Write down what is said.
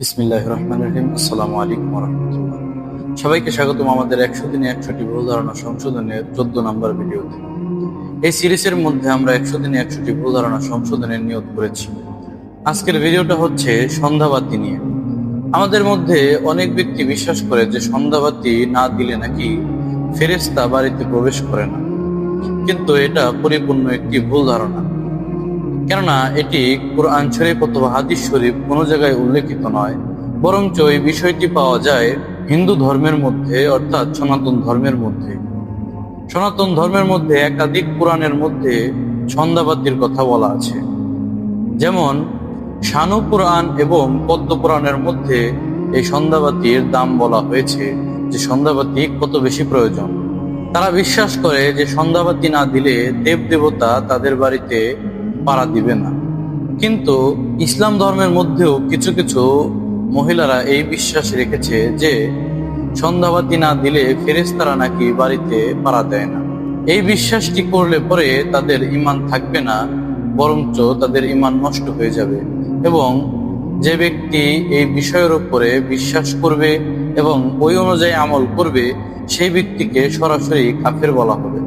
বিসমিল্লাহ রহমান রহিম। আসসালামু আলাইকুম রহমতুল্লাহ। সবাইকে স্বাগতম আমাদের একশো দিনে একশোটি ভুল ধারণা সংশোধনের চোদ্দ নম্বর ভিডিওতে। এই সিরিজের মধ্যে আমরা একশো দিনে একশোটি ভুল ধারণা সংশোধনের নিয়োগ করেছি। আজকের ভিডিওটা হচ্ছে সন্ধ্যাবাতি নিয়ে। আমাদের মধ্যে অনেক ব্যক্তি বিশ্বাস করে যে সন্ধ্যাবাতি না দিলে নাকি ফেরেস্তা বাড়িতে প্রবেশ করে না। কিন্তু এটা পরিপূর্ণ একটি ভুল ধারণা। কেননা এটি কোরআন শরীফ অথবা হাদিস শরীফ কোনো জায়গায় উল্লেখিত নয়। বরঞ্চ এই বিষয়টি পাওয়া যায় হিন্দু ধর্মের মধ্যে, অর্থাৎ সনাতন ধর্মের মধ্যে। সনাতন ধর্মের মধ্যে একাধিক পুরাণের মধ্যে সন্ধ্যাবাতির কথা বলা আছে। যেমন, শানু পুরাণ এবং পদ্ম পুরাণের মধ্যে এই সন্ধ্যাবাতির দাম বলা হয়েছে যে সন্ধ্যাবাতি কত বেশি প্রয়োজন। তারা বিশ্বাস করে যে সন্ধ্যাবাতি না দিলে দেব দেবতা তাদের বাড়িতে পাড়া দিবে না। কিন্তু ইসলাম ধর্মের মধ্যেও কিছু কিছু মহিলারা এই বিশ্বাস রেখেছে যে সন্ধ্যাবাতি না দিলে ফেরেস্তারা নাকি বাড়িতে পাড়া দেয় না। এই বিশ্বাসটি করলে পরে তাদের ইমান থাকবে না, বরঞ্চ তাদের ইমান নষ্ট হয়ে যাবে এবং যে ব্যক্তি এই বিষয়ের উপরে বিশ্বাস করবে এবং ওই অনুযায়ী আমল করবে, সেই ব্যক্তিকে সরাসরি কাফের বলা হবে।